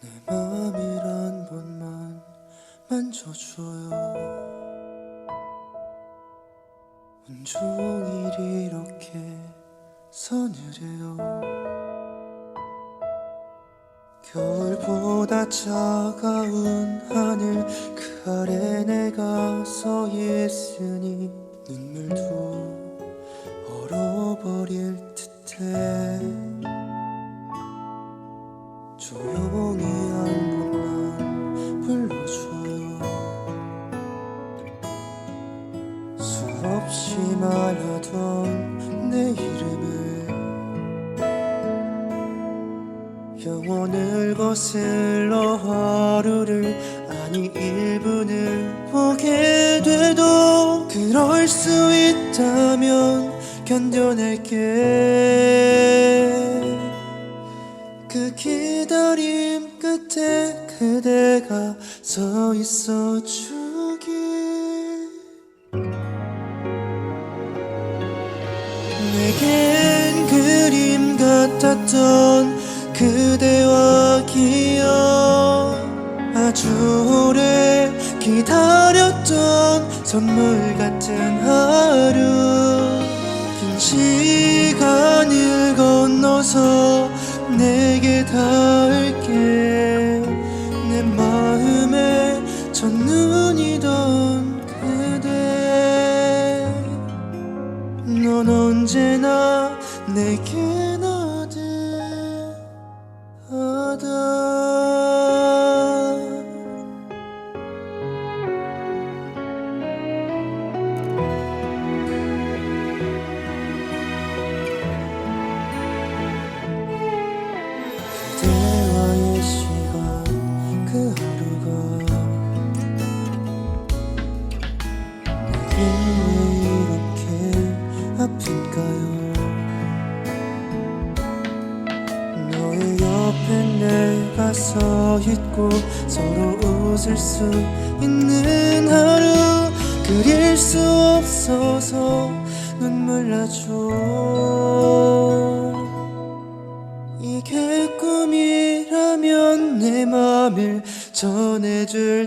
내 마음이란 번만 만져줘요. 온종일 이렇게 서늘해요. 겨울보다 차가운 하늘 그 아래 내가 서 있으니 눈물도 얼어버릴 듯해. 없이 말하던 내 이름을 영혼을 거슬러 하루를 아니 1분을 보게 돼도 그럴 수 있다면 견뎌낼게. 그 기다림 끝에 그대가 서 있어 주길 내겐 그림 같았던 그대와 기억 아주 오래 기다렸던 선물 같은 하루 긴 시간을 건너서 내게 닿을게. 내 마음에 첫눈이던 넌 언제나 내게 아픈가요? 너의 옆에 내가 서 있고 서로 웃을 수 있는 하루 그릴 수 없어서 눈물 나죠. 이게 꿈이라면 내 맘을 전해줄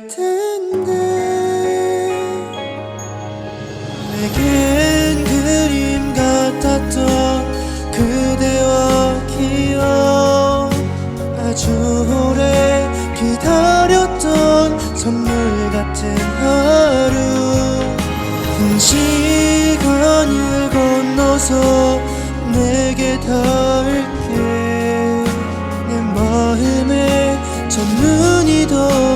시간을 건너서 내게 닿을게. 내 마음에 첫눈이던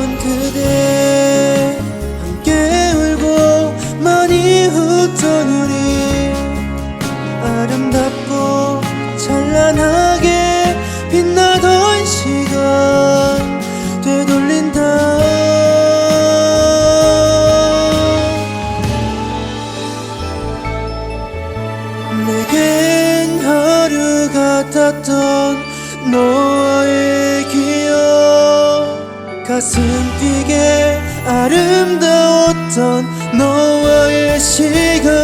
가슴 뛰게 아름다웠던 너와의 시간.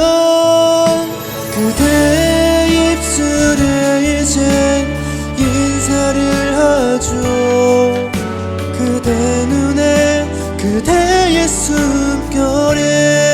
그대 입술에 이젠 인사를 하죠. 그대 눈에 그대의 숨결에